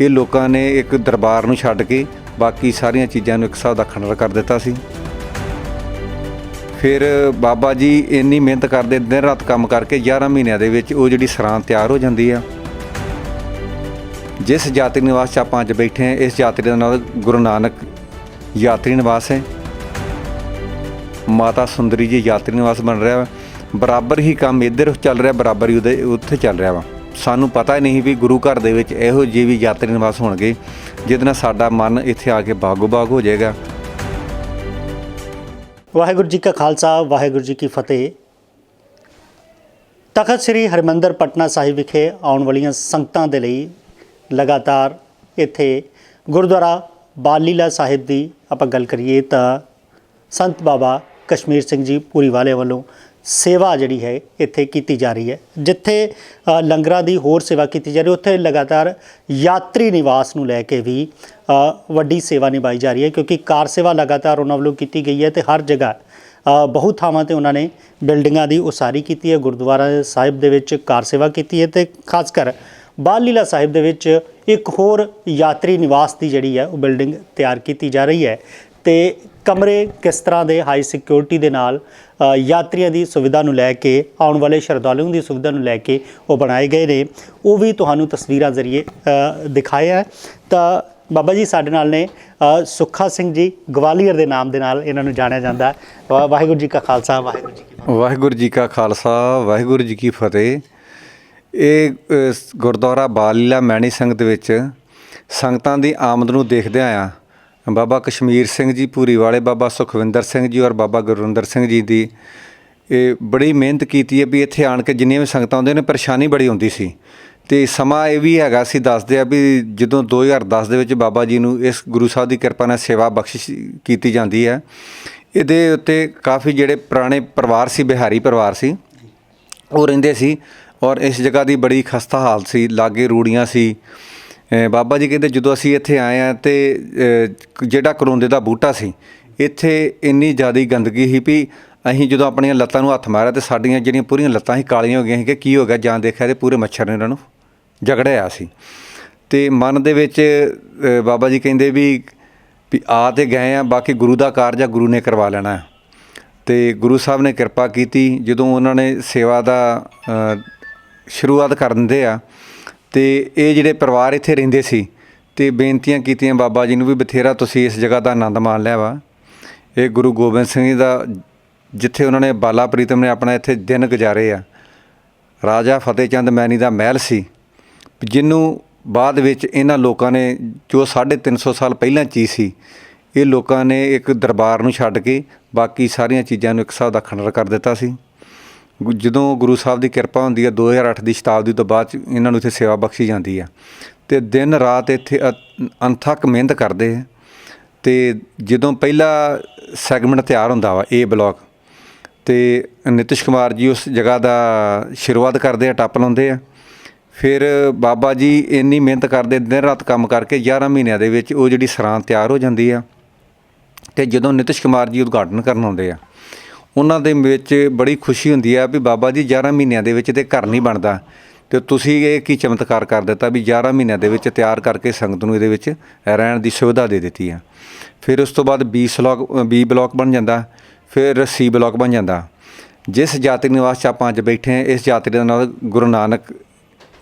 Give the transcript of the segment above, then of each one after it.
ਇਹ ਲੋਕਾਂ ਨੇ ਇੱਕ ਦਰਬਾਰ ਨੂੰ ਛੱਡ ਕੇ ਬਾਕੀ ਸਾਰੀਆਂ ਚੀਜ਼ਾਂ ਨੂੰ ਇੱਕ ਹਿਸਾਬ ਦਾ ਖੰਡਰ ਕਰ ਦਿੱਤਾ ਸੀ। ਫਿਰ ਬਾਬਾ ਜੀ ਇੰਨੀ ਮਿਹਨਤ ਕਰਦੇ, ਦਿਨ ਰਾਤ ਕੰਮ ਕਰਕੇ 11 ਮਹੀਨਿਆਂ ਦੇ ਵਿੱਚ ਉਹ ਜਿਹੜੀ ਸਰਾਂ ਤਿਆਰ ਹੋ ਜਾਂਦੀ ਆ। ਜਿਸ ਯਾਤਰੀ ਨਿਵਾਸ 'ਚ ਆਪਾਂ ਅੱਜ ਬੈਠੇ ਹਾਂ, ਇਸ ਯਾਤਰੀ ਦਾ ਨਾਮ ਗੁਰੂ ਨਾਨਕ ਯਾਤਰੀ ਨਿਵਾਸ ਹੈ। ਮਾਤਾ ਸੁੰਦਰੀ ਜੀ ਯਾਤਰੀ ਨਿਵਾਸ ਬਣ ਰਿਹਾ ਵਾ। ਬਰਾਬਰ ਹੀ ਕੰਮ ਇੱਧਰ ਚੱਲ ਰਿਹਾ, ਬਰਾਬਰ ਹੀ ਉਹਦੇ, ਉੱਥੇ ਚੱਲ ਰਿਹਾ ਵਾ। ਸਾਨੂੰ ਪਤਾ ਹੀ ਨਹੀਂ ਵੀ ਗੁਰੂ ਘਰ ਦੇ ਵਿੱਚ ਇਹੋ ਜਿਹੇ ਵੀ ਯਾਤਰੀ ਨਿਵਾਸ ਹੋਣਗੇ, ਜਿਹਦੇ ਨਾਲ ਸਾਡਾ ਮਨ ਇੱਥੇ ਆ ਕੇ ਬਾਗੋ ਬਾਗ ਹੋ ਜਾਏਗਾ। ਵਾਹਿਗੁਰੂ ਜੀ ਕਾ ਖਾਲਸਾ, ਵਾਹਿਗੁਰੂ ਜੀ ਕੀ ਫਤਿਹ। ਤਖਤ ਸ੍ਰੀ ਹਰਿਮੰਦਰ ਪਟਨਾ ਸਾਹਿਬ ਵਿਖੇ ਆਉਣ ਵਾਲੀਆਂ ਸੰਗਤਾਂ ਦੇ ਲਈ ਲਗਾਤਾਰ ਇੱਥੇ ਗੁਰਦੁਆਰਾ ਬਾਲੀਲਾ ਸਾਹਿਬ ਦੀ ਆਪਾਂ ਗੱਲ ਕਰੀਏ ਤਾਂ ਸੰਤ ਬਾਬਾ ਕਸ਼ਮੀਰ ਸਿੰਘ ਜੀ ਪੂਰੀ ਵਾਲੇ ਵੱਲੋਂ ਸੇਵਾ ਜਿਹੜੀ ਹੈ ਇੱਥੇ ਕੀਤੀ ਜਾ ਰਹੀ ਹੈ। ਜਿੱਥੇ ਲੰਗਰਾਂ ਦੀ ਹੋਰ ਸੇਵਾ ਕੀਤੀ ਜਾ ਰਹੀ ਉੱਥੇ ਲਗਾਤਾਰ ਯਾਤਰੀ ਨਿਵਾਸ ਨੂੰ ਲੈ ਕੇ ਵੀ ਵੱਡੀ ਸੇਵਾ ਨਿਭਾਈ ਜਾ ਰਹੀ ਹੈ, ਕਿਉਂਕਿ ਕਾਰ ਸੇਵਾ ਲਗਾਤਾਰ ਉਹਨਾਂ ਵੱਲੋਂ ਕੀਤੀ ਗਈ ਹੈ ਤੇ ਹਰ ਜਗ੍ਹਾ ਬਹੁਤ ਥਾਵਾਂ ਤੇ ਉਹਨਾਂ ਨੇ ਬਿਲਡਿੰਗਾਂ ਦੀ ਉਸਾਰੀ ਕੀਤੀ ਹੈ, ਗੁਰਦੁਆਰਾ ਸਾਹਿਬ ਦੇ ਵਿੱਚ ਕਾਰ ਸੇਵਾ ਕੀਤੀ ਹੈ ਤੇ ਖਾਸ ਕਰ ਬਾਲ ਲੀਲਾ ਸਾਹਿਬ ਦੇ ਵਿੱਚ ਇੱਕ ਹੋਰ ਯਾਤਰੀ ਨਿਵਾਸ ਦੀ ਜਿਹੜੀ ਹੈ, ਉਹ ਬਿਲਡਿੰਗ ਤਿਆਰ ਕੀਤੀ ਜਾ ਰਹੀ ਹੈ। ਤੇ ਕਮਰੇ ਕਿਸ ਤਰ੍ਹਾਂ ਦੇ ਹਾਈ ਸਿਕਿਉਰਿਟੀ ਦੇ ਨਾਲ ਯਾਤਰੀਆਂ ਦੀ ਸੁਵਿਧਾ ਨੂੰ ਲੈ ਕੇ ਆਉਣ ਵਾਲੇ ਸ਼ਰਧਾਲੂਆਂ ਦੀ ਸੁਵਿਧਾ ਨੂੰ ਲੈ ਕੇ ਉਹ ਬਣਾਏ ਗਏ ਨੇ। ਉਹ ਵੀ ਤੁਹਾਨੂੰ ਤਸਵੀਰਾਂ ਜ਼ਰੀਏ ਅ, ਦਿਖਾਇਆ ਹੈ। ਤਾਂ ਬਾਬਾ ਜੀ ਸਾਡੇ ਨਾਲ ਨੇ ਸੁੱਖਾ ਸਿੰਘ ਜੀ ਗਵਾਲੀਅਰ ਦੇ ਨਾਮ ਦੇ ਨਾਲ ਇਹਨਾਂ ਨੂੰ ਜਾਣਿਆ ਜਾਂਦਾ। ਹੈ ਵਾ- ਵਾਹਿਗੁਰੂ ਜੀ ਕਾ ਖਾਲਸਾ ਵਾਹਿਗੁਰੂ ਜੀ ਕੀ ਫਤਿਹ। ਵਾਹਿਗੁਰੂ ਜੀ ਕਾ ਖਾਲਸਾ ਵਾਹਿਗੁਰੂ ਜੀ ਕੀ ਫਤਿਹ। ਇਹ ਅ, ਸ- ਗੁਰਦੁਆਰਾ ਬਾਲੀਲਾ ਮੈਣੀ ਸੰਗਤ ਵਿੱਚ ਸੰਗਤਾਂ ਦੀ ਆਮਦ ਨੂੰ ਦੇਖਦਿਆਂ ਆ ਬਾਬਾ ਕਸ਼ਮੀਰ ਸਿੰਘ ਜੀ ਪੂਰੀ ਵਾਲੇ, ਬਾਬਾ ਸੁਖਵਿੰਦਰ ਸਿੰਘ ਜੀ ਔਰ ਬਾਬਾ ਗੁਰਵਿੰਦਰ ਸਿੰਘ ਜੀ ਦੀ ਇਹ ਬੜੀ ਮਿਹਨਤ ਕੀਤੀ ਹੈ ਵੀ ਇੱਥੇ ਆਣ ਕੇ ਜਿੰਨੀਆਂ ਵੀ ਸੰਗਤਾਂ ਆਉਂਦੀਆਂ ਨੇ, ਪਰੇਸ਼ਾਨੀ ਬੜੀ ਹੁੰਦੀ ਸੀ। ਤੇ ਸਮਾਂ ਇਹ ਵੀ ਹੈਗਾ ਸੀ ਦੱਸਦੇ ਆ ਵੀ ਜਦੋਂ 2010 ਦੇ ਵਿੱਚ ਬਾਬਾ ਜੀ ਨੂੰ ਇਸ ਗੁਰੂ ਸਾਹਿਬ ਦੀ ਕਿਰਪਾ ਨਾਲ ਸੇਵਾ ਬਖਸ਼ਿਸ਼ ਕੀਤੀ ਜਾਂਦੀ ਹੈ, ਇਹਦੇ ਉੱਤੇ ਕਾਫੀ ਜਿਹੜੇ ਪੁਰਾਣੇ ਪਰਿਵਾਰ ਸੀ, ਬਿਹਾਰੀ ਪਰਿਵਾਰ ਸੀ, ਉਹ ਰਹਿੰਦੇ ਸੀ ਔਰ ਇਸ ਜਗ੍ਹਾ ਦੀ ਬੜੀ ਖਸਤਾ ਹਾਲਤ ਸੀ, ਲਾਗੇ ਰੂੜੀਆਂ ਸੀ ਬਾਬਾ ਜੀ ਕਹਿੰਦੇ ਜਦੋਂ ਅਸੀਂ ਇੱਥੇ ਆਏ ਆ ਤੇ ਜਿਹੜਾ ਕਰੋਂਦੇ ਦਾ ਬੂਟਾ ਸੀ, ਇੱਥੇ ਇੰਨੀ ਜ਼ਿਆਦਾ ਗੰਦਗੀ ਸੀ ਵੀ ਅਸੀਂ ਜਦੋਂ ਆਪਣੀਆਂ ਲੱਤਾਂ ਨੂੰ ਹੱਥ ਮਾਰਿਆ ਤੇ ਸਾਡੀਆਂ ਜਿਹੜੀਆਂ ਪੂਰੀਆਂ ਲੱਤਾਂ ਸੀ ਕਾਲੀਆਂ ਹੋ ਗਈਆਂ ਸੀ ਕਿ ਕੀ ਹੋ ਗਿਆ ਜਾਂ ਦੇਖਿਆ ਤੇ ਪੂਰੇ ਮੱਛਰ ਨੇ ਉਹਨਾਂ ਨੂੰ ਜਗੜਿਆ ਸੀ ਤੇ ਮਨ ਦੇ ਵਿੱਚ ਬਾਬਾ ਜੀ ਕਹਿੰਦੇ ਵੀ ਵੀ ਆ ਤੇ ਗਏ ਆ ਬਾਕੀ ਗੁਰੂ ਦਾ ਕਾਰਜ ਆ, ਗੁਰੂ ਨੇ ਕਰਵਾ ਲੈਣਾ ਹੈ। ਤੇ ਗੁਰੂ ਸਾਹਿਬ ਨੇ ਕਿਰਪਾ ਕੀਤੀ, ਜਦੋਂ ਉਹਨਾਂ ਨੇ ਸੇਵਾ ਦਾ ਸ਼ੁਰੂਆਤ ਕਰ ਦਿੰਦੇ ਆ ਤੇ ਇਹ ਜਿਹੜੇ ਪਰਿਵਾਰ ਇੱਥੇ ਰਹਿੰਦੇ ਸੀ ਤੇ ਬੇਨਤੀਆਂ ਕੀਤੀਆਂ ਬਾਬਾ ਜੀ ਨੂੰ ਵੀ ਬਥੇਰਾ ਤੁਸੀਂ ਇਸ ਜਗ੍ਹਾ ਦਾ ਆਨੰਦ ਮਾਣ ਲਿਆ ਵਾ। ਇਹ ਗੁਰੂ ਗੋਬਿੰਦ ਸਿੰਘ ਜੀ ਦਾ ਜਿੱਥੇ ਉਹਨਾਂ ਨੇ ਬਾਲਾ ਪ੍ਰੀਤਮ ਨੇ ਆਪਣਾ ਇੱਥੇ ਦਿਨ ਗੁਜ਼ਾਰੇ ਆ। ਰਾਜਾ ਫਤਿਹ ਚੰਦ ਮੈਨੀ ਦਾ ਮਹਿਲ ਸੀ। ਜਿਹਨੂੰ ਬਾਅਦ ਵਿੱਚ ਇਹਨਾਂ ਲੋਕਾਂ ਨੇ ਜੋ 350 ਸਾਲ ਪਹਿਲਾਂ ਚੀਜ਼ ਸੀ, ਇਹ ਲੋਕਾਂ ਨੇ ਇੱਕ ਦਰਬਾਰ ਨੂੰ ਛੱਡ ਕੇ ਬਾਕੀ ਸਾਰੀਆਂ ਚੀਜ਼ਾਂ ਨੂੰ ਇੱਕ ਹਿਸਾਬ ਦਾ ਖੰਡਰ ਕਰ ਦਿੱਤਾ ਸੀ। ਗੁ- ਜਦੋਂ ਗੁਰੂ ਸਾਹਿਬ ਦੀ ਕਿਰਪਾ ਹੁੰਦੀ ਹੈ 2008 ਦੀ ਸ਼ਤਾਬਦੀ ਤੋਂ ਬਾਅਦ 'ਚ ਇਹਨਾਂ ਨੂੰ ਇੱਥੇ ਸੇਵਾ ਬਖਸ਼ੀ ਜਾਂਦੀ ਹੈ। ਤੇ ਦਿਨ ਰਾਤ ਇੱਥੇ ਅ- ਅਣਥੱਕ ਮਿਹਨਤ ਕਰਦੇ ਹੈ। ਤੇ ਜਦੋਂ ਪਹਿਲਾ ਸੈਗਮੈਂਟ ਤਿਆਰ ਹੁੰਦਾ ਵਾ ਏ ਬਲਾਕ, ਤੇ ਨਿਤਿਸ਼ ਕੁਮਾਰ ਜੀ ਉਸ ਜਗ੍ਹਾ ਦਾ ਸ਼ੁਰੂਆਤ ਕਰਦੇ ਆ, ਟੱਪ ਲਾਉਂਦੇ ਆ। ਫਿਰ ਬਾਬਾ ਜੀ ਇੰਨੀ ਮਿਹਨਤ ਕਰਦੇ, ਦਿਨ ਰਾਤ ਕੰਮ ਕਰਕੇ 11 ਮਹੀਨਿਆਂ ਦੇ ਵਿੱਚ ਉਹ ਜਿਹੜੀ ਸਰਾਂ ਤਿਆਰ ਹੋ ਜਾਂਦੀ ਆ। ਤੇ ਜਦੋਂ ਨਿਤਿਸ਼ ਕੁਮਾਰ ਜੀ ਉਦਘਾਟਨ ਕਰਨ ਆਉਂਦੇ ਆ ਉਹਨਾਂ ਦੇ ਵਿੱਚ ਬੜੀ ਖੁਸ਼ੀ ਹੁੰਦੀ ਆ ਵੀ ਬਾਬਾ ਜੀ 11 ਮਹੀਨਿਆਂ ਦੇ ਵਿੱਚ ਤੇ ਘਰ ਨਹੀਂ ਬਣਦਾ। ਤੇ ਤੁਸੀਂ ਇਹ ਕੀ ਚਮਤਕਾਰ ਕਰ ਦਿੱਤਾ ਵੀ 11 ਮਹੀਨਿਆਂ ਦੇ ਵਿੱਚ ਤਿਆਰ ਕਰਕੇ ਸੰਗਤ ਨੂੰ ਇਹਦੇ ਵਿੱਚ ਰਹਿਣ ਦੀ ਸੁਵਿਧਾ ਦੇ ਦਿੱਤੀ ਆ। ਫਿਰ ਉਸ ਤੋਂ ਬਾਅਦ ਬੀ ਬਲਾਕ ਬੀ ਬਲਾਕ ਬਣ ਜਾਂਦਾ, ਫਿਰ ਸੀ ਬਲਾਕ ਬਣ ਜਾਂਦਾ। ਜਿਸ ਯਾਤਰੀ ਨਿਵਾਸ 'ਚ ਆਪਾਂ ਅੱਜ ਬੈਠੇ ਹਾਂ, ਇਸ ਯਾਤਰੀ ਦਾ ਨਾਮ ਗੁਰੂ ਨਾਨਕ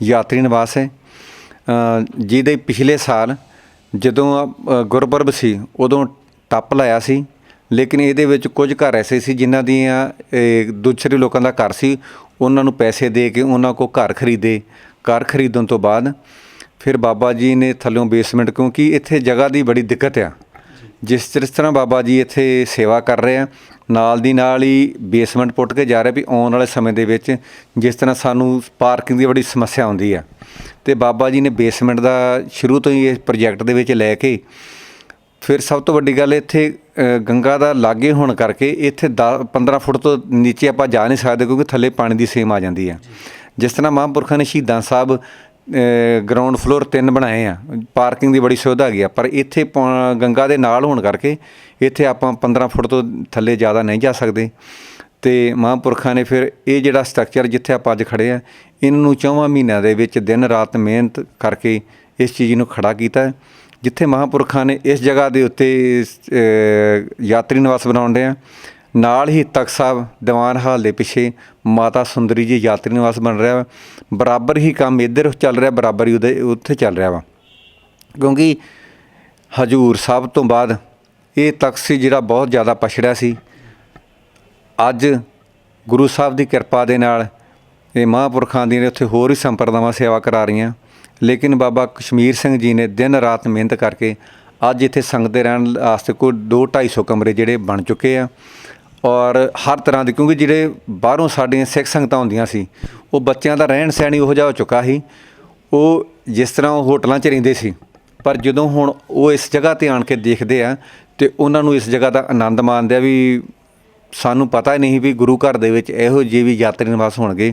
ਯਾਤਰੀ ਨਿਵਾਸ ਹੈ। ਜਿਹਦੇ ਪਿਛਲੇ ਸਾਲ ਜਦੋਂ ਗੁਰਪੁਰਬ ਸੀ, ਉਦੋਂ ਟੱਪ ਲਾਇਆ ਸੀ। ਲੇਕਿਨ ਇਹਦੇ ਵਿੱਚ ਕੁਝ ਘਰ ਐਸੇ ਸੀ ਜਿਨ੍ਹਾਂ ਦੀਆਂ ਦੂਸਰੇ ਲੋਕਾਂ ਦਾ ਘਰ ਸੀ। ਉਹਨਾਂ ਨੂੰ ਪੈਸੇ ਦੇ ਕੇ ਉਹਨਾਂ ਕੋ ਘਰ ਖਰੀਦੇ। ਘਰ ਖਰੀਦਣ ਤੋਂ ਬਾਅਦ ਫਿਰ ਬਾਬਾ ਜੀ ਨੇ ਥੱਲਿਓਂ ਬੇਸਮੈਂਟ ਕਿਉਂਕਿ ਇੱਥੇ ਜਗ੍ਹਾ ਦੀ ਬੜੀ ਦਿੱਕਤ ਆ। ਜਿਸ ਜਿਸ ਤਰ੍ਹਾਂ ਬਾਬਾ ਜੀ ਇੱਥੇ ਸੇਵਾ ਕਰ ਰਹੇ ਆ, ਨਾਲ ਦੀ ਨਾਲ ਹੀ ਬੇਸਮੈਂਟ ਪੁੱਟ ਕੇ ਜਾ ਰਿਹਾ ਵੀ ਆਉਣ ਵਾਲੇ ਸਮੇਂ ਦੇ ਵਿੱਚ ਜਿਸ ਤਰ੍ਹਾਂ ਸਾਨੂੰ ਪਾਰਕਿੰਗ ਦੀ ਬੜੀ ਸਮੱਸਿਆ ਆਉਂਦੀ ਆ। ਤੇ ਬਾਬਾ ਜੀ ਨੇ ਬੇਸਮੈਂਟ ਦਾ ਸ਼ੁਰੂ ਤੋਂ ਹੀ ਇਸ ਪ੍ਰੋਜੈਕਟ ਦੇ ਵਿੱਚ ਲੈ ਕੇ ਫਿਰ ਸਭ ਤੋਂ ਵੱਡੀ ਗੱਲ ਇੱਥੇ ਗੰਗਾ ਦਾ ਲਾਗੇ ਹੋਣ ਕਰਕੇ ਇੱਥੇ 10 15 ਫੁੱਟ ਤੋਂ ਨੀਚੇ ਆਪਾਂ ਜਾ ਨਹੀਂ ਸਕਦੇ ਕਿਉਂਕਿ ਥੱਲੇ ਪਾਣੀ ਦੀ ਸੇਮ ਆ ਜਾਂਦੀ ਹੈ ਜਿਸ ਤਰ੍ਹਾਂ ਮਹਾਂਪੁਰਖਾਂ ਨੇ ਸ਼ਹੀਦਾਂ ਸਾਹਿਬ ਗਰਾਊਂਡ ਫਲੋਰ ਤਿੰਨ ਬਣਾਏ ਆ। ਪਾਰਕਿੰਗ ਦੀ ਬੜੀ ਸੁਵਿਧਾ ਹੈਗੀ ਆ, ਪਰ ਇੱਥੇ ਪਾ- ਗੰਗਾ ਦੇ ਨਾਲ ਹੋਣ ਕਰਕੇ ਇੱਥੇ ਆਪਾਂ 15 ਫੁੱਟ ਤੋਂ ਥੱਲੇ ਜ਼ਿਆਦਾ ਨਹੀਂ ਜਾ ਸਕਦੇ। ਤੇ ਮਹਾਂਪੁਰਖਾਂ ਨੇ ਫਿਰ ਇਹ ਜਿਹੜਾ ਸਟਰਕਚਰ ਜਿੱਥੇ ਆਪਾਂ ਅੱਜ ਖੜੇ ਆ, ਇਹਨੂੰ ਚੌਵਾਂ ਮਹੀਨਿਆਂ ਦੇ ਵਿੱਚ ਦਿਨ ਰਾਤ ਮਿਹਨਤ ਕਰਕੇ ਇਸ ਚੀਜ਼ ਨੂੰ ਖੜਾ ਕੀਤਾ। ਜਿੱਥੇ ਮਹਾਂਪੁਰਖਾਂ ਨੇ ਇਸ ਜਗ੍ਹਾ ਦੇ ਉੱਤੇ ਯਾਤਰੀ ਨਿਵਾਸ ਬਣਾਉਂਦੇ ਆ, ਨਾਲ ਹੀ ਤਖਤ ਸਾਹਿਬ ਦੀਵਾਨ ਹਾਲ ਦੇ ਪਿੱਛੇ ਮਾਤਾ ਸੁੰਦਰੀ ਜੀ ਯਾਤਰੀ ਨਿਵਾਸ ਬਣ ਰਿਹਾ ਵਾ। ਬਰਾਬਰ ਹੀ ਕੰਮ ਇੱਧਰ ਚੱਲ ਰਿਹਾ, ਬਰਾਬਰ ਹੀ ਉਹਦੇ, ਉੱਥੇ ਚੱਲ ਰਿਹਾ ਵਾ। ਕਿਉਂਕਿ ਹਜੂਰ ਸਾਹਿਬ ਤੋਂ ਬਾਅਦ ਇਹ ਤਖਤ ਸੀ ਜਿਹੜਾ ਬਹੁਤ ਜ਼ਿਆਦਾ ਪਛੜਿਆ ਸੀ। ਅੱਜ ਗੁਰੂ ਸਾਹਿਬ ਦੀ ਕਿਰਪਾ ਦੇ ਨਾਲ ਇਹ ਮਹਾਂਪੁਰਖਾਂ ਦੀਆਂ ਉੱਥੇ ਹੋਰ ਹੀ ਸੰਪਰਦਾਵਾਂ ਸੇਵਾ ਕਰਾ ਰਹੀਆਂ। ਲੇਕਿਨ ਬਾਬਾ ਕਸ਼ਮੀਰ ਸਿੰਘ ਜੀ ਨੇ ਦਿਨ ਰਾਤ ਮਿਹਨਤ ਕਰਕੇ ਅੱਜ ਇੱਥੇ ਸੰਗਤ ਦੇ ਰਹਿਣ ਵਾਸਤੇ ਕੋਈ 2 250 ਕਮਰੇ ਜਿਹੜੇ ਬਣ ਚੁੱਕੇ ਆ। ਔਰ ਹਰ ਤਰ੍ਹਾਂ ਦੇ ਕਿਉਂਕਿ ਜਿਹੜੇ ਬਾਹਰੋਂ ਸਾਡੀਆਂ ਸਿੱਖ ਸੰਗਤਾਂ ਹੁੰਦੀਆਂ ਸੀ, ਉਹ ਬੱਚਿਆਂ ਦਾ ਰਹਿਣ ਸਹਿਣ ਹੀ ਉਹੋ ਜਿਹਾ ਹੋ ਚੁੱਕਾ ਸੀ। ਉਹ ਜਿਸ ਤਰ੍ਹਾਂ ਉਹ ਹੋਟਲਾਂ 'ਚ ਰਹਿੰਦੇ ਸੀ, ਪਰ ਜਦੋਂ ਹੁਣ ਉਹ ਇਸ ਜਗ੍ਹਾ ਤੇ ਆਣ ਕੇ ਦੇਖਦੇ ਆ ਤੇ ਉਹਨਾਂ ਨੂੰ ਇਸ ਜਗ੍ਹਾ ਦਾ ਆਨੰਦ ਮਾਣਦੇ ਆ ਵੀ ਸਾਨੂੰ ਪਤਾ ਹੀ ਨਹੀਂ ਵੀ ਗੁਰੂ ਘਰ ਦੇ ਵਿੱਚ ਇਹੋ ਜਿਹੇ ਵੀ ਯਾਤਰੀ ਨਿਵਾਸ ਹੋਣਗੇ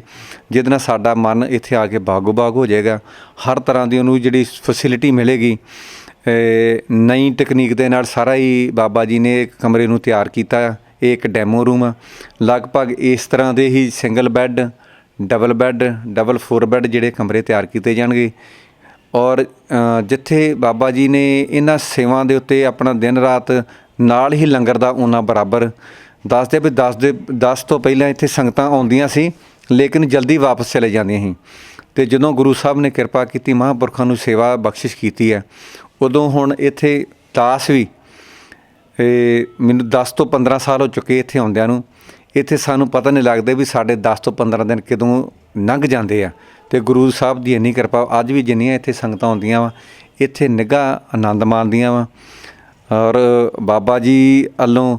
ਜਿਹਦੇ ਨਾਲ ਸਾਡਾ ਮਨ ਇੱਥੇ ਆ ਕੇ ਬਾਗੋ ਬਾਗ ਹੋ ਜਾਏਗਾ ਹਰ ਤਰ੍ਹਾਂ ਦੀ ਉਹਨੂੰ ਜਿਹੜੀ ਫੈਸਿਲਿਟੀ ਮਿਲੇਗੀ ਅ, ਨਈ ਟੈਕਨੀਕ ਦੇ ਨਾਲ ਸਾਰਾ ਹੀ ਬਾਬਾ ਜੀ ਨੇ ਕਮਰੇ ਨੂੰ ਤਿਆਰ ਕੀਤਾ ਆ। ਇਹ ਇੱਕ ਡੈਮੋ ਰੂਮ ਆ ਲਗਭਗ ਇਸ ਤਰ੍ਹਾਂ ਦੇ ਹੀ single bed double bed double four bed ਜਿਹੜੇ ਕਮਰੇ ਤਿਆਰ ਕੀਤੇ ਜਾਣਗੇ ਔਰ ਜਿੱਥੇ ਬਾਬਾ ਜੀ ਨੇ ਇਹਨਾਂ ਸੇਵਾ ਦੇ ਉੱਤੇ ਆਪਣਾ ਦਿਨ ਰਾਤ ਨਾਲ ਹੀ ਲੰਗਰ ਦਾ ਉਹਨਾਂ ਬਰਾਬਰ ਦੱਸਦੇ ਵੀ 10 ਦੇ 10 ਤੋਂ ਪਹਿਲਾਂ ਇੱਥੇ ਸੰਗਤਾਂ ਆਉਂਦੀਆਂ ਸੀ, ਲੇਕਿਨ ਜਲਦੀ ਵਾਪਸ ਚਲੇ ਜਾਂਦੀਆਂ ਸੀ। ਤੇ ਜਦੋਂ ਗੁਰੂ ਸਾਹਿਬ ਨੇ ਕਿਰਪਾ ਕੀਤੀ, ਮਹਾਂਪੁਰਖਾਂ ਨੂੰ ਸੇਵਾ ਬਖਸ਼ਿਸ਼ ਕੀਤੀ ਹੈ, ਉਦੋਂ ਹੁਣ ਇੱਥੇ ਦਾਸ ਵੀ ਮੈਨੂੰ 10 ਤੋਂ 15 ਸਾਲ ਹੋ ਚੁੱਕੇ ਇੱਥੇ ਆਉਂਦਿਆਂ ਨੂੰ। ਇੱਥੇ ਸਾਨੂੰ ਪਤਾ ਨਹੀਂ ਲੱਗਦਾ ਵੀ ਸਾਡੇ 10 ਤੋਂ 15 ਦਿਨ ਕਦੋਂ ਲੰਘ ਜਾਂਦੇ ਆ। ਤੇ ਗੁਰੂ ਸਾਹਿਬ ਦੀ ਇੰਨੀ ਕਿਰਪਾ, ਅੱਜ ਵੀ ਜਿੰਨੀਆਂ ਇੱਥੇ ਸੰਗਤਾਂ ਆਉਂਦੀਆਂ ਵਾ, ਇੱਥੇ ਨਿੱਘਾ ਆਨੰਦ ਮਾਣਦੀਆਂ ਵਾ। ਔਰ ਬਾਬਾ ਜੀ ਵੱਲੋਂ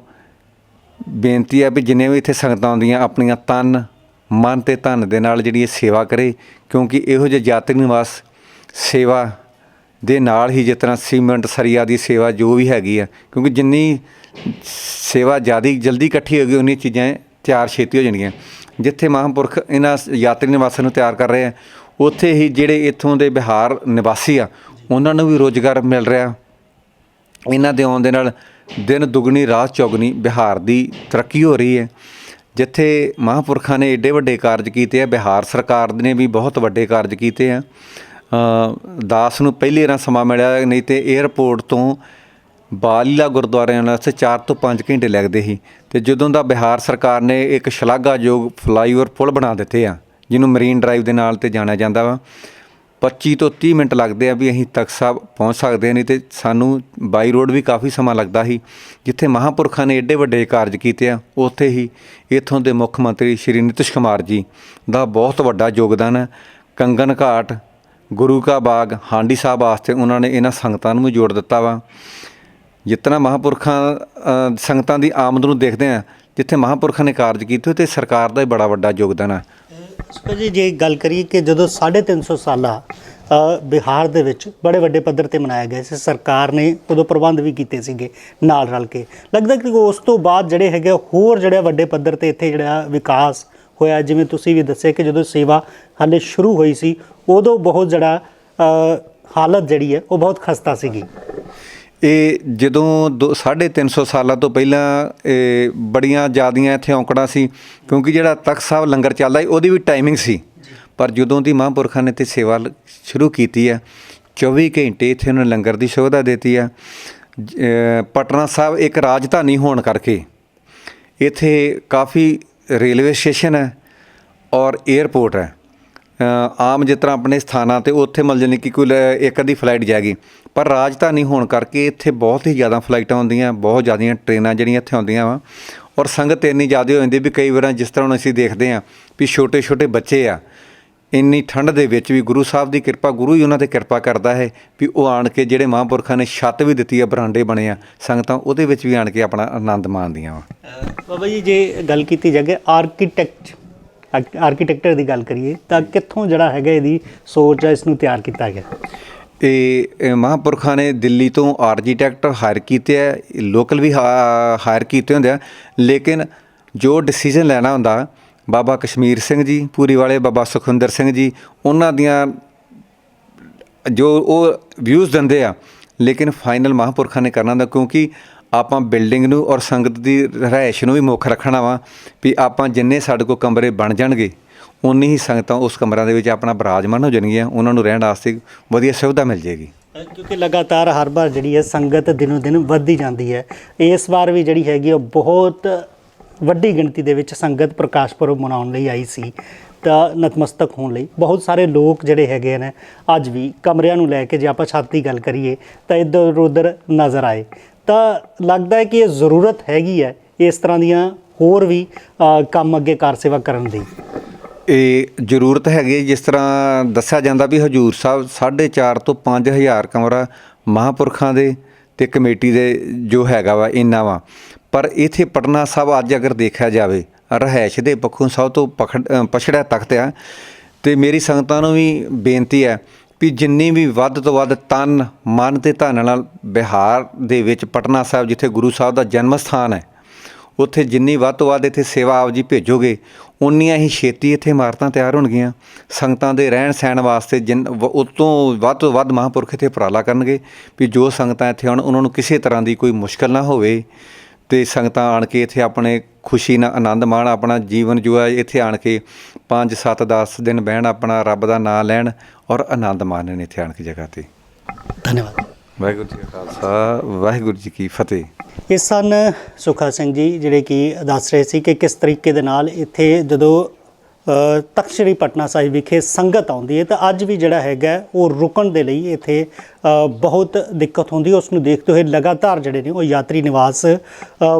ਬੇਨਤੀ ਹੈ ਵੀ ਜਿੰਨੇ ਵੀ ਇੱਥੇ ਸੰਗਤਾਂ ਆਉਂਦੀਆਂ, ਆਪਣੀਆਂ ਤਨ, ਮਨ ਤੇ ਧਨ ਦੇ ਨਾਲ ਜਿਹੜੀ ਇਹ ਸੇਵਾ ਕਰੇ, ਕਿਉਂਕਿ ਇਹੋ ਜਿਹੇ ਯਾਤਰੀ ਨਿਵਾਸ ਸੇਵਾ ਦੇ ਨਾਲ ਹੀ ਜਿਸ ਤਰ੍ਹਾਂ ਸੀਮੈਂਟ, ਸਰੀਆ ਦੀ ਸੇਵਾ ਜੋ ਵੀ ਹੈਗੀ ਆ, ਕਿਉਂਕਿ ਜਿੰਨੀ ਸੇਵਾ ਜਿਆਦੀ ਜਲਦੀ ਇਕੱਠੀ ਹੋ ਗਈ ਉਨੀ ਚੀਜ਼ਾਂ ਤਿਆਰ ਛੇਤੀ ਹੋ ਜਾਣਗੀਆਂ। ਜਿੱਥੇ ਮਹਾਂਪੁਰਖ ਇਹਨਾਂ ਯਾਤਰੀ ਨਿਵਾਸਾਂ ਨੂੰ ਤਿਆਰ ਕਰ ਰਹੇ ਆ, ਉੱਥੇ ਹੀ ਜਿਹੜੇ ਇੱਥੋਂ ਦੇ ਬਿਹਾਰ ਨਿਵਾਸੀ ਆ, ਉਹਨਾਂ ਨੂੰ ਵੀ ਰੋਜ਼ਗਾਰ ਮਿਲ ਰਿਹਾ। ਇਹਨਾਂ ਦੇ ਆਉਣ ਦੇ ਨਾਲ ਦਿਨ ਦੁਗਣੀ, ਰਾਤ ਚੌਗਣੀ ਬਿਹਾਰ ਦੀ ਤਰੱਕੀ ਹੋ ਰਹੀ ਹੈ। ਜਿੱਥੇ ਮਹਾਂਪੁਰਖਾਂ ਨੇ ਏਡੇ ਵੱਡੇ ਕਾਰਜ ਕੀਤੇ ਆ, ਬਿਹਾਰ ਸਰਕਾਰ ਨੇ ਵੀ ਬਹੁਤ ਵੱਡੇ ਕਾਰਜ ਕੀਤੇ ਆ। ਦਾਸ ਨੂੰ ਪਹਿਲੀ ਵਾਰ ਸਮਾਂ ਮਿਲਿਆ, ਨਹੀਂ ਤੇ 에ਅਰਪੋਰਟ ਤੋਂ ਬਾਲੀਲਾ ਗੁਰਦੁਆਰੇ ਨਾਲ ਵਾਸਤੇ 4 ਤੋਂ 5 ਘੰਟੇ ਲੱਗਦੇ ਸੀ। ਤੇ ਜਦੋਂ ਦਾ ਬਿਹਾਰ ਸਰਕਾਰ ਨੇ ਇੱਕ ਸ਼ਲਾਘਾਯੋਗ ਫਲਾਈਓਵਰ ਪੁਲ ਬਣਾ ਦਿੱਤੇ ਆ, ਜਿਹਨੂੰ ਮਰੀਨ ਡਰਾਈਵ ਦੇ ਨਾਲ ਤੇ ਜਾਣਿਆ ਜਾਂਦਾ ਵਾ 25 ਤੋਂ 30 ਮਿੰਟ ਲੱਗਦੇ ਆ ਵੀ ਅਸੀਂ ਤਖਤ ਸਾਹਿਬ ਪਹੁੰਚ ਸਕਦੇ ਹਾਂ, ਨਹੀਂ ਤੇ ਸਾਨੂੰ ਬਾਈ ਰੋਡ ਵੀ ਕਾਫੀ ਸਮਾਂ ਲੱਗਦਾ ਸੀ ਜਿੱਥੇ ਮਹਾਂਪੁਰਖਾਂ ਨੇ ਏਡੇ ਵੱਡੇ ਕਾਰਜ ਕੀਤੇ ਆ ਉੱਥੇ ਹੀ ਇੱਥੋਂ ਦੇ ਮੁੱਖ ਮੰਤਰੀ ਸ਼੍ਰੀ ਨਿਤਿਸ਼ ਕੁਮਾਰ ਜੀ ਦਾ ਬਹੁਤ ਵੱਡਾ ਯੋਗਦਾਨ ਹੈ ਕੰਗਨ ਘਾਟ ਗੁਰੂ ਕਾ ਬਾਗ ਹਾਂਡੀ ਸਾਹਿਬ ਵਾਸਤੇ ਉਹਨਾਂ ਨੇ ਇਹਨਾਂ ਸੰਗਤਾਂ ਨੂੰ ਜੋੜ ਦਿੱਤਾ ਵਾ। ਜਿਤਨਾ ਮਹਾਂਪੁਰਖਾਂ ਸੰਗਤਾਂ ਦੀ ਆਮਦ ਨੂੰ ਦੇਖਦੇ ਆ ਜਿੱਥੇ ਮਹਾਂਪੁਰਖਾਂ ਨੇ ਕਾਰਜ ਕੀਤੇ ਤੇ ਸਰਕਾਰ ਦਾ ਹੀ ਬੜਾ ਵੱਡਾ ਯੋਗਦਾਨ ਹੈ ਸੁਖਾ ਜੀ ਜੇ ਗੱਲ ਕਰੀਏ ਕਿ ਜਦੋਂ 350 ਸਾਲਾ ਅ, ਬਿਹਾਰ ਦੇ ਵਿੱਚ ਬੜੇ ਵੱਡੇ ਪੱਧਰ ਤੇ ਮਨਾਇਆ ਗਿਆ ਸੀ ਸਰਕਾਰ ਨੇ ਉਦੋਂ ਪ੍ਰਬੰਧ ਵੀ ਕੀਤੇ ਸੀਗੇ ਨਾਲ ਰਲ ਕੇ। ਲੱਗਦਾ ਕਿ ਉਸ ਤੋਂ ਬਾਅਦ ਜਿਹੜੇ ਹੈਗੇ ਹੋਰ ਜਿਹੜੇ ਵੱਡੇ ਪੱਧਰ ਤੇ ਇੱਥੇ ਜਿਹੜਾ ਵਿਕਾਸ ਹੋਇਆ ਜਿਵੇਂ ਤੁਸੀਂ ਵੀ ਦੱਸਿਆ ਕਿ ਜਦੋਂ ਸੇਵਾ ਹਾਲੇ ਸ਼ੁਰੂ ਹੋਈ ਸੀ ਉਦੋਂ ਬਹੁਤ ਜਿਹੜਾ ਹਾਲਤ ਜਿਹੜੀ ਹੈ ਉਹ ਬਹੁਤ ਖਸਤਾ ਸੀਗੀ। ਇਹ ਜਦੋਂ ਦੋ- ਸਾਢੇ 350 ਸਾਲਾਂ ਤੋਂ ਪਹਿਲਾਂ ਇਹ ਬੜੀਆਂ ਜ਼ਿਆਦੀਆਂ ਇੱਥੇ ਔਂਕੜਾਂ ਸੀ, ਕਿਉਂਕਿ ਜਿਹੜਾ ਤਖਤ ਸਾਹਿਬ ਲੰਗਰ ਚੱਲਦਾ ਸੀ, ਉਹਦੀ ਵੀ ਟਾਈਮਿੰਗ ਸੀ। ਪਰ ਜਦੋਂ ਦੀ ਮਹਾਂਪੁਰਖਾਂ ਨੇ ਤੇ ਸੇਵਾ ਸ਼ੁਰੂ ਕੀਤੀ ਹੈ 24 ਘੰਟੇ ਇੱਥੇ ਉਹਨਾਂ ਲੰਗਰ ਦੀ ਸੁਵਿਧਾ ਦਿੱਤੀ ਆ ਜ- ਪਟਨਾ ਸਾਹਿਬ ਇੱਕ ਰਾਜਧਾਨੀ ਹੋਣ ਕਰਕੇ ਇੱਥੇ ਕਾਫੀ ਰੇਲਵੇ ਸਟੇਸ਼ਨ ਹੈ ਔਰ 에ਅਰਪੋਰਟ ਹੈ ਆਮ ਜਿਸ ਤਰ੍ਹਾਂ ਆਪਣੇ ਸਥਾਨਾਂ ਤੇ ਉੱਥੇ ਮਿਲ ਜਾਣੀ ਕਿ ਕੋਈ ਇੱਕ ਅੱਧੀ ਫਲਾਈਟ ਜਾਏਗੀ। ਪਰ ਰਾਜਧਾਨੀ ਹੋਣ ਕਰਕੇ ਇੱਥੇ ਬਹੁਤ ਹੀ ਜ਼ਿਆਦਾ ਫਲਾਈਟਾਂ ਆਉਂਦੀਆਂ ਬਹੁਤ ਜ਼ਿਆਦੀਆਂ ਟ੍ਰੇਨਾਂ ਜਿਹੜੀਆਂ ਇੱਥੇ ਆਉਂਦੀਆਂ ਵਾ। ਔਰ ਸੰਗਤ ਇੰਨੀ ਜ਼ਿਆਦਾ ਹੋ ਜਾਂਦੀ ਵੀ ਕਈ ਵਾਰਾਂ ਜਿਸ ਤਰ੍ਹਾਂ ਹੁਣ ਅਸੀਂ ਦੇਖਦੇ ਹਾਂ ਵੀ ਛੋਟੇ ਛੋਟੇ ਬੱਚੇ ਆ, ਇੰਨੀ ਠੰਡ ਦੇ ਵਿੱਚ ਵੀ ਗੁਰੂ ਸਾਹਿਬ ਦੀ ਕਿਰਪਾ, ਗੁਰੂ ਹੀ ਉਹਨਾਂ ਤੇ ਕਿਰਪਾ ਕਰਦਾ ਹੈ ਵੀ ਉਹ ਆਣ ਕੇ ਜਿਹੜੇ ਮਹਾਂਪੁਰਖਾਂ ਨੇ ਛੱਤ ਵੀ ਦਿੱਤੀ ਆ, ਬਰਾਂਡੇ ਬਣੇ ਆ, ਸੰਗਤਾਂ ਉਹਦੇ ਵਿੱਚ ਵੀ ਆਣ ਕੇ ਆਪਣਾ ਆਨੰਦ ਮਾਣਦੀਆਂ ਵਾ। ਬਾਬਾ ਜੀ, ਜੇ ਗੱਲ ਕੀਤੀ ਜਾਵੇ ਆਰਕੀਟੈਕਟ ਆਰਕੀਟੈਕਚਰ ਦੀ ਗੱਲ ਕਰੀਏ, ਤਾਂ ਕਿੱਥੋਂ ਜਿਹੜਾ ਹੈਗਾ ਇਹਦੀ ਸੋਚ ਆ ਇਸ ਨੂੰ ਤਿਆਰ ਕੀਤਾ ਗਿਆ? ਇਹ ਮਹਾਪੁਰਖਾਂ ਨੇ ਦਿੱਲੀ ਤੋਂ ਆਰਕੀਟੈਕਟ ਹਾਇਰ ਕੀਤੇ ਆ, ਲੋਕਲ ਵੀ ਹਾਇਰ ਕੀਤੇ ਹੁੰਦੇ ਆ, ਲੇਕਿਨ ਜੋ ਡਿਸੀਜਨ ਲੈਣਾ ਹੁੰਦਾ, ਬਾਬਾ ਕਸ਼ਮੀਰ ਸਿੰਘ ਜੀ, ਪੂਰੀ ਵਾਲੇ ਬਾਬਾ ਸੁਖਵਿੰਦਰ ਸਿੰਘ ਜੀ, ਉਹਨਾਂ ਦੀਆਂ ਜੋ ਉਹ ਵਿਊਜ਼ ਦਿੰਦੇ ਆ, ਲੇਕਿਨ ਫਾਈਨਲ ਮਹਾਪੁਰਖਾਂ ਨੇ ਕਰਨਾ ਹੁੰਦਾ, ਕਿਉਂਕਿ ਆਪਾਂ ਬਿਲਡਿੰਗ ਨੂੰ ਔਰ ਸੰਗਤ ਦੀ ਰਹਿائش ਨੂੰ ਵੀ ਮੁੱਖ ਰੱਖਣਾ ਵਾ, ਵੀ ਆਪਾਂ ਜਿੰਨੇ ਸਾਡੇ ਕੋ ਕਮਰੇ ਬਣ ਜਾਣਗੇ ਉਨੀ ਹੀ ਸੰਗਤਾਂ ਉਸ ਕਮਰਿਆਂ ਦੇ ਵਿੱਚ ਆਪਣਾ ਬਰਾਜਮਾਨ ਹੋ ਜਾਣਗੀਆਂ, ਉਹਨਾਂ ਨੂੰ ਰਹਿਣ ਵਾਸਤੇ ਵਧੀਆ ਸੁਵਿਧਾ ਮਿਲ ਜੇਗੀ ਕਿਉਂਕਿ ਲਗਾਤਾਰ ਹਰ ਵਾਰ ਜਿਹੜੀ ਹੈ ਸੰਗਤ ਦਿਨੋ ਦਿਨ ਵੱਧਦੀ ਜਾਂਦੀ ਹੈ, ਇਸ ਵਾਰ ਵੀ ਜਿਹੜੀ ਹੈਗੀ ਉਹ ਬਹੁਤ ਵੱਡੀ ਗਿਣਤੀ ਦੇ ਵਿੱਚ ਸੰਗਤ ਪ੍ਰਕਾਸ਼ ਪੁਰਬ ਮਨਾਉਣ ਲਈ ਆਈ ਸੀ, ਤਾਂ ਨਤਮਸਤਕ ਹੋਣ ਲਈ। ਬਹੁਤ ਸਾਰੇ ਲੋਕ ਜਿਹੜੇ ਹੈਗੇ ਨੇ, ਅੱਜ ਵੀ ਕਮਰਿਆਂ ਨੂੰ ਲੈ ਕੇ ਜੇ ਆਪਾਂ ਛੱਤ ਦੀ ਗੱਲ ਕਰੀਏ, ਤਾਂ ਇੱਧਰ ਉੱਧਰ ਨਜ਼ਰ ਆਏ। ਤਾਂ ਲੱਗਦਾ ਹੈ ਕਿ ਇਹ ਜ਼ਰੂਰਤ ਹੈਗੀ ਹੈ ਇਸ ਤਰ੍ਹਾਂ ਦੀਆਂ ਹੋਰ ਵੀ ਕੰਮ ਅੱਗੇ ਕਾਰ ਸੇਵਾ ਕਰਨ ਦੀ। ਇਹ ਜ਼ਰੂਰਤ ਹੈਗੀ ਜਿਸ ਤਰ੍ਹਾਂ ਦੱਸਿਆ ਜਾਂਦਾ ਵੀ ਹਜੂਰ ਸਾਹਿਬ 4.5 ਤੋਂ 5000 ਕਮਰਾ ਮਹਾਪੁਰਖਾਂ ਦੇ ਤੇ ਕਮੇਟੀ ਦੇ ਜੋ ਹੈਗਾ ਵਾ, ਇੰਨਾ ਵਾ। ਪਰ ਇਥੇ ਪਟਨਾ ਸਾਹਿਬ ਅੱਜ ਅਗਰ ਦੇਖਿਆ ਜਾਵੇ ਰਹਿائش ਦੇ ਪੱਖੋਂ ਸਭ ਤੋਂ ਪਛੜਿਆ ਤਖਤ ਆ। ਤੇ ਮੇਰੀ ਸੰਗਤਾਂ ਨੂੰ ਵੀ ਬੇਨਤੀ ਹੈ ਵੀ ਜਿੰਨੀ ਵੀ ਵੱਧ ਤੋਂ ਵੱਧ ਤਨ, ਮਨ ਤੇ ਧਨ ਨਾਲ ਬਿਹਾਰ ਦੇ ਵਿੱਚ ਪਟਨਾ ਸਾਹਿਬ, ਜਿੱਥੇ ਗੁਰੂ ਸਾਹਿਬ ਦਾ ਜਨਮ ਸਥਾਨ ਹੈ ਉੱਥੇ ਜਿੰਨੀ ਵੱਧ ਤੋਂ ਵੱਧ ਇੱਥੇ ਸੇਵਾ ਆਪ ਜੀ ਭੇਜੋਗੇ, ਉਨੀਆਂ ਹੀ ਛੇਤੀ ਇੱਥੇ ਇਮਾਰਤਾਂ ਤਿਆਰ ਹੋਣਗੀਆਂ। ਸੰਗਤਾਂ ਦੇ ਰਹਿਣ ਸਹਿਣ ਵਾਸਤੇ ਜਿੰਨ ਵ- ਉਹ ਤੋਂ ਵੱਧ ਤੋਂ ਵੱਧ ਮਹਾਂਪੁਰਖ ਇੱਥੇ ਉਪਰਾਲਾ ਕਰਨਗੇ ਵੀ ਜੋ ਸੰਗਤਾਂ ਇੱਥੇ ਆਉਣ, ਉਹਨਾਂ ਨੂੰ ਕਿਸੇ ਤਰ੍ਹਾਂ ਦੀ ਕੋਈ ਮੁਸ਼ਕਲ ਨਾ ਹੋਵੇ ਤੇ ਸੰਗਤਾਂ ਆਣ ਕੇ ਇੱਥੇ ਆਪਣੇ ਖੁਸ਼ੀ ਨਾਲ ਆਨੰਦ ਮਾਣ, ਆਪਣਾ ਜੀਵਨ ਜੋ ਹੈ ਇੱਥੇ ਆਣ ਕੇ 5 7 10 ਦਿਨ ਬਹਿਣ, ਆਪਣਾ ਰੱਬ ਦਾ ਨਾਮ ਲੈਣ ਔਰ ਆਨੰਦ ਮਾਣਨ ਇੱਥੇ ਆਣ ਕੇ ਜਗ੍ਹਾ ਤੇ। ਧੰਨਵਾਦ। ਵਾਹਿਗੁਰੂ ਜੀ ਕਾ ਖਾਲਸਾ, ਵਾਹਿਗੁਰੂ ਜੀ ਕੀ ਫਤਿਹ। ਇਹ ਸਨ ਸੁਖਾ ਸਿੰਘ ਜੀ, ਜਿਹੜੇ ਕਿ ਦੱਸ ਰਹੇ ਸੀ ਕਿ ਕਿਸ ਤਰੀਕੇ ਦੇ ਨਾਲ ਇੱਥੇ ਜਦੋਂ ਤਖ਼ਤ ਸ੍ਰੀ ਪਟਨਾ ਸਾਹਿਬ ਵਿਖੇ ਸੰਗਤ ਆਉਂਦੀ ਹੈ, ਤਾਂ ਅੱਜ ਵੀ ਜਿਹੜਾ ਹੈਗਾ, ਉਹ ਰੁਕਣ ਦੇ ਲਈ ਇੱਥੇ ਬਹੁਤ ਦਿੱਕਤ ਹੁੰਦੀ ਉਸ ਨੂੰ ਦੇਖਦੇ ਹੋਏ ਲਗਾਤਾਰ ਜਿਹੜੇ ਨੇ, ਉਹ ਯਾਤਰੀ ਨਿਵਾਸ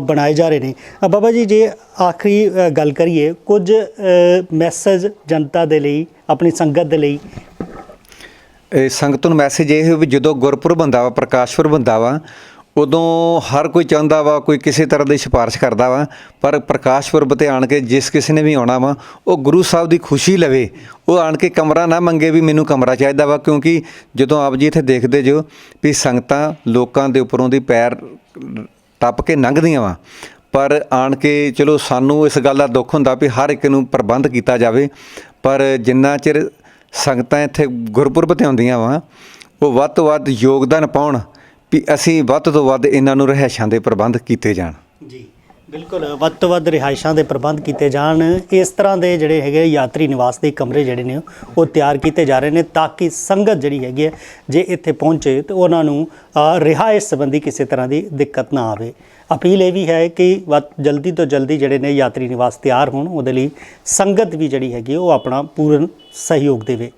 ਬਣਾਏ ਜਾ ਰਹੇ ਨੇ। ਬਾਬਾ ਜੀ, ਜੇ ਆਖਰੀ ਗੱਲ ਕਰੀਏ, ਕੁਝ ਮੈਸੇਜ ਜਨਤਾ ਦੇ ਲਈ, ਆਪਣੀ ਸੰਗਤ ਦੇ ਲਈ ਇਹ ਸੰਗਤ ਨੂੰ ਮੈਸੇਜ ਇਹ ਹੈ ਵੀ ਜਦੋਂ ਗੁਰਪੁਰਬ ਹੁੰਦਾ ਵਾ ਪ੍ਰਕਾਸ਼ ਪੁਰਬ ਹੁੰਦਾ ਵਾ, ਉਦੋਂ ਹਰ ਕੋਈ ਚਾਹੁੰਦਾ ਵਾ, ਕੋਈ ਕਿਸੇ ਤਰ੍ਹਾਂ ਦੀ ਸਿਫਾਰਿਸ਼ ਕਰਦਾ ਵਾ, ਪਰ ਪ੍ਰਕਾਸ਼ ਪੁਰਬ ਤੇ ਆਣ ਕੇ ਜਿਸ ਕਿਸੇ ਨੇ ਵੀ ਆਉਣਾ ਵਾ, ਉਹ ਗੁਰੂ ਸਾਹਿਬ ਦੀ ਖੁਸ਼ੀ ਲਵੇ। ਉਹ ਆਣ ਕੇ ਕਮਰਾ ਨਾ ਮੰਗੇ ਵੀ ਮੈਨੂੰ ਕਮਰਾ ਚਾਹੀਦਾ ਵਾ, ਕਿਉਂਕਿ ਜਦੋਂ ਆਪ ਜੀ ਇੱਥੇ ਦੇਖਦੇ ਜੋ ਵੀ ਸੰਗਤਾਂ ਲੋਕਾਂ ਦੇ ਉੱਪਰੋਂ ਦੀ ਪੈਰ ਟੱਪ ਕੇ ਲੰਘਦੀਆਂ ਵਾ, ਪਰ ਆਣ ਕੇ ਚਲੋ ਸਾਨੂੰ ਇਸ ਗੱਲ ਦਾ ਦੁੱਖ ਹੁੰਦਾ ਵੀ ਹਰ ਇੱਕ ਨੂੰ ਪ੍ਰਬੰਧ ਕੀਤਾ ਜਾਵੇ, ਪਰ ਜਿੰਨਾ ਚਿਰ ਸੰਗਤਾਂ ਇੱਥੇ ਗੁਰਪੁਰਬ ਤੇ ਆਉਂਦੀਆਂ ਵਾ। ਉਹ ਵੱਧ ਤੋਂ ਵੱਧ ਯੋਗਦਾਨ ਪਾਉਣ ਵੀ ਅਸੀਂ ਵੱਧ ਤੋਂ ਵੱਧ ਇਹਨਾਂ ਨੂੰ ਰਹਿائشਾਂ ਦੇ ਪ੍ਰਬੰਧ ਕੀਤੇ ਜਾਣ। ਜੀ। ਬਿਲਕੁਲ ਵੱਧ ਤੋਂ ਵੱਧ ਰਿਹਾਇਸ਼ਾਂ ਦੇ ਪ੍ਰਬੰਧ ਕੀਤੇ ਜਾਣ। ਇਸ ਤਰ੍ਹਾਂ ਦੇ ਜਿਹੜੇ ਹੈਗੇ ਯਾਤਰੀ ਨਿਵਾਸ ਦੇ ਕਮਰੇ ਜਿਹੜੇ ਨੇ ਉਹ ਤਿਆਰ ਕੀਤੇ ਜਾ ਰਹੇ ਨੇ ਤਾਂ ਕਿ ਸੰਗਤ ਜਿਹੜੀ ਹੈਗੀ ਹੈ ਜੇ ਇੱਥੇ ਪਹੁੰਚੇ ਤੇ ਉਹਨਾਂ ਨੂੰ ਅ, ਰਿਹਾਇਸ਼ ਸੰਬੰਧੀ ਕਿਸੇ ਤਰ੍ਹਾਂ ਦੀ ਦਿੱਕਤ ਨਾ ਆਵੇ। ਅਪੀਲ ਇਹ ਵੀ ਹੈ ਕਿ ਵੱਧ ਜਲਦੀ ਤੋਂ ਜਲਦੀ ਜਿਹੜੇ ਨੇ ਯਾਤਰੀ ਨਿਵਾਸ ਤਿਆਰ ਹੋਣ ਉਹਦੇ ਲਈ ਸੰਗਤ ਵੀ ਜਿਹੜੀ ਹੈਗੀ ਉਹ ਆਪਣਾ ਪੂਰਨ ਸਹਿਯੋਗ ਦੇਵੇ।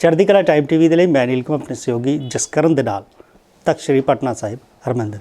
ਚੜ੍ਹਦੀ ਕਲਾ ਟਾਈਮ ਟੀਵੀ ਦੇ ਲਈ ਮੈਂ ਨੀਲ ਆਪਣੇ ਸਹਿਯੋਗੀ ਜਸਕਰਨ ਦੇ ਨਾਲ। ਤਖਤ ਸ੍ਰੀ ਪਟਨਾ ਸਾਹਿਬ ਹਰਮੰਦਰ।